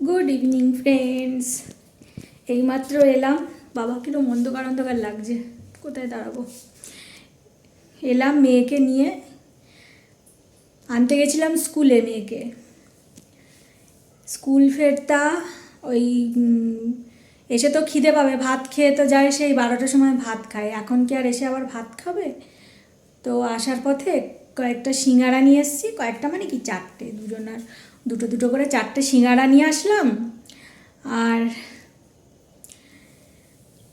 Good evening friends এইমাত্র এলাম। বাবা, কিরম অন্ধকার অন্ধকার লাগছে। কোথায় দাঁড়াবো? এলাম মেয়েকে নিয়ে। আনতে গেছিলাম স্কুলে মেয়েকে। স্কুল ফেরতা, ওই এসে তো খিদে পাবে। ভাত খেয়ে তো যায় সেই বারোটার সময় ভাত খায়। এখন কি আর এসে আবার ভাত খাবে? তো আসার পথে কয়েকটা সিঙ্গারা নিয়ে এসেছি। কয়েকটা মানে কি, চারটে, দুজনার। দুটো দুটো করে চারটে সিঙ্গারা নিয়ে আসলাম। আর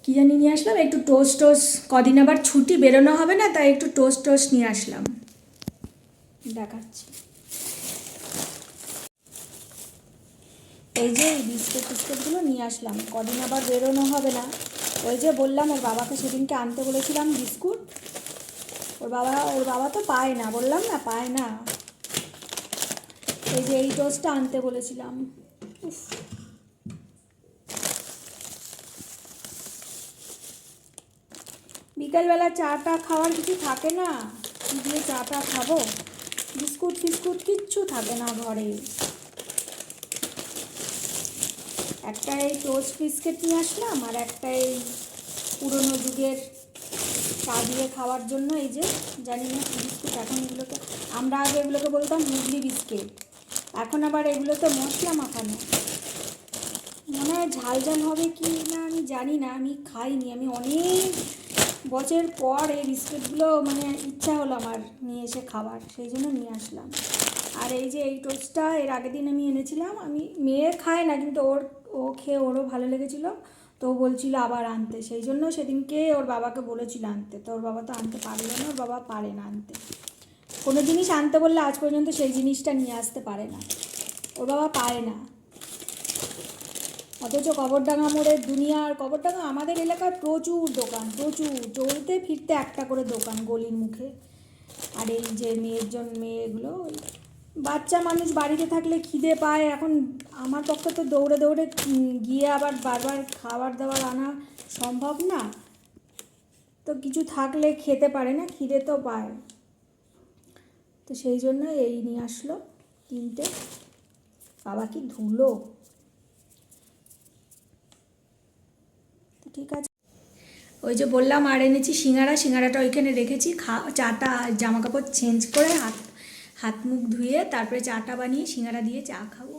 কি জানি নিয়ে আসলাম? একটু টোস্ট টোস্ট কদিন আবার ছুটি, বেরোনো হবে না, তাই একটু টোস্ট টোস্ট নিয়ে আসলাম। দেখাচ্ছি। এই যে বিস্কুট টিস্কুটগুলো নিয়ে আসলাম। কদিন আবার বেরোনো হবে না। ওই যে বললাম, ওর বাবাকে সেদিনকে আনতে বলেছিলাম বিস্কুট। ওর বাবা ওর বাবা তো পায় না, বললাম না, পায় না। এই যে এই টোস্টটা আনতে বলেছিলাম। উফ। বিকালবেলা চাটা খাওয়ার কিছু থাকে না? দিয়ে চাটা খাব? বিস্কুট ফিস্কুট কিচ্ছু থাকে না ঘরে। একটা এই টোস্ট বিস্কিট নিয়ে আসলাম আর একটা এই পুরনো যুগের চা দিয়ে খাওয়ার জন্য এই যে, জানি না বিস্কুট, এখন এগুলোকে আমরা আগে এগুলোকে বলতাম মুগলি বিস্কিট এখন আবার এগুলো তো মশলা মাখানো। মনে হয় ঝাল ঝাল হবে কি না আমি জানি না, আমি খাইনি, আমি অনেক বছর পর এই বিস্কিটগুলো মানে ইচ্ছা হলো আমার নিয়ে এসে খাবার, সেই জন্য নিয়ে আসলাম। আর এই যে এই টোস্টটা এর আগের দিন আমি এনেছিলাম, আমি মেয়ে খায় না, কিন্তু ওর, ও খেয়ে ওরও ভালো লেগেছিলো, তো বলছিল আবার আনতে, সেই জন্য সেদিনকে ওর বাবাকে বলেছিল আনতে, তো ওর বাবা তো আনতে পারল না, ওর বাবা পারে না আনতে। কোনো জিনিস আনতে বললে আজ পর্যন্ত সেই জিনিসটা নিয়ে আসতে পারে না। ওর বাবা পারে না। অথচ কবরডাঙ্গা মোড়ের দুনিয়ার কবরডাঙ্গা আমাদের এলাকায় প্রচুর দোকান, প্রচুর। চলতে ফিরতে একটা করে দোকান গলির মুখে। আর এই যে মেয়ের জন্য মেয়েগুলো বাচ্চা মানুষ বাড়িতে থাকলে খিদে পায়। এখন আমার পক্ষে তো দৌড়ে দৌড়ে গিয়ে আবার বারবার খাবার দাবার আনা সম্ভব না। তো কিছু থাকলে খেতে পারে না, খিদে তো পায়। তো সেই জন্য এই নিয়ে আসলো তিনটে। বাবা কি ধুলো? তো ঠিক আছে। ওই যে বললাম, আর এনেছি সিঙ্গারা। সিঙ্গারাটা ওইখানে রেখেছি। খা, চাটা জামা কাপড় চেঞ্জ করে হাত হাত মুখ ধুয়ে তারপরে চাটা বানিয়ে সিঙ্গারা দিয়ে চা খাব।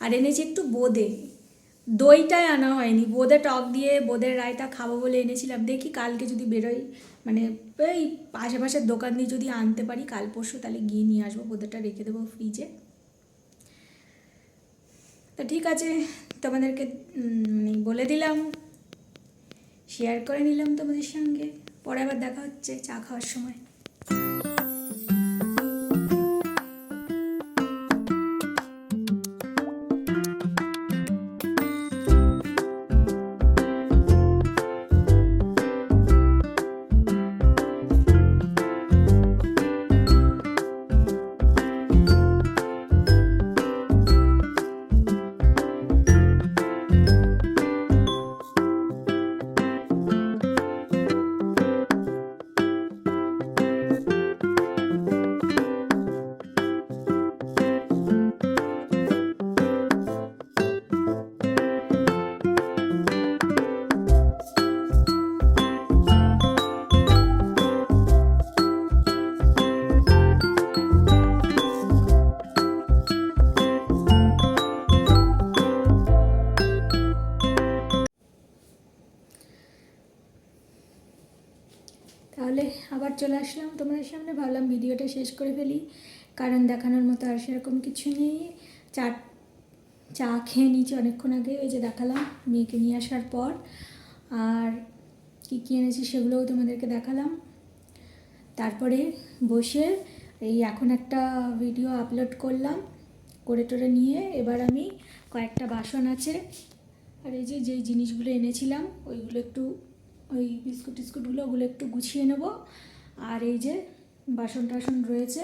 আর এনেছি একটু বোঁদে। দইটাই আনা হয়নি। বোঁদে টক দিয়ে বোঁদের রায়তা খাব বলে এনেছিলাম। দেখি কালকে যদি বেরোই মানে এই আশেপাশের দোকান দিয়ে যদি আনতে পারি, কাল পরশু তাহলে গিয়ে নিয়ে আসব। বোঁদেটা রেখে দেবো ফ্রিজে তা ঠিক আছে, তোমাদেরকে মানে বলে দিলাম। শেয়ার করে নিলাম তোমাদের সঙ্গে। পরে আবার দেখা হচ্ছে, চা খাওয়ার সময়। তাহলে আবার চলে আসলাম তোমাদের সামনে। ভাবলাম ভিডিওটা শেষ করে ফেলি, কারণ দেখানোর মতো আর সেরকম কিছু নেই। চা চা খেয়ে নিয়েছি অনেকক্ষণ আগে, ওই যে দেখালাম মেয়েকে নিয়ে আসার পর। আর কী কী এনেছি সেগুলোও তোমাদেরকে দেখালাম। তারপরে বসে এই এখন একটা ভিডিও আপলোড করলাম, করে টোরে নিয়ে এবার আমি কয়েকটা বাসন আছে। আর এই যে, যেই জিনিসগুলো এনেছিলাম, ওইগুলো একটু ওই বিস্কুট টিস্কুটগুলো ওগুলো একটু গুছিয়ে নেব। আর এই যে বাসন টাসন রয়েছে,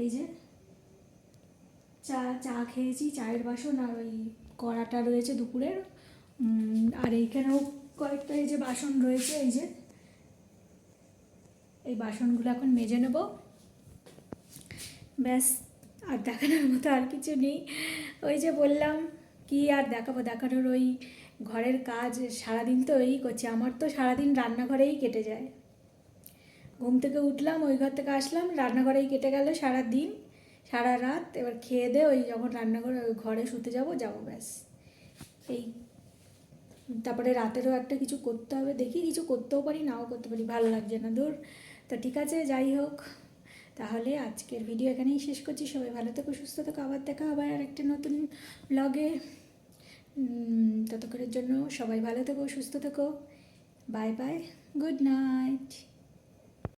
এই যে চা চা খেয়েছি, চায়ের বাসন আর ওই কড়াটা রয়েছে দুপুরের। আর এইখানেও কয়েকটা এই যে বাসন রয়েছে, এই যে এই বাসনগুলো এখন মেজে নেব। ব্যাস, আর দেখানোর মতো আর কিছু নেই। ওই যে বললাম, কি আর দেখাবো? দেখানোর ওই ঘরের কাজ সারাদিন তো এই করছি, আমার তো সারাদিন রান্নাঘরেই কেটে যায়। ঘুম থেকে উঠলাম, ওই ঘর থেকে আসলাম, রান্নাঘরেই কেটে গেল সারা দিন সারা রাত। এবার খেয়ে দে, ওই যখন রান্নাঘরে, ওই ঘরে শুতে যাব যাব ব্যাস। এই, তারপরে রাতেরও একটা কিছু করতে হবে, দেখি কিছু করতেও পারি, নাও করতে পারি, ভালো লাগছে না দূর। তো ঠিক আছে, যাই হোক। তাহলে আজকের ভিডিও এখানেই শেষ করছি, সবাই ভালো থেকো, সুস্থ থেকো, আবার দেখা আবার একটা নতুন ব্লগে ততক্ষণের জন্য সবাই ভালো থেকো সুস্থ থেকো। Bye bye good night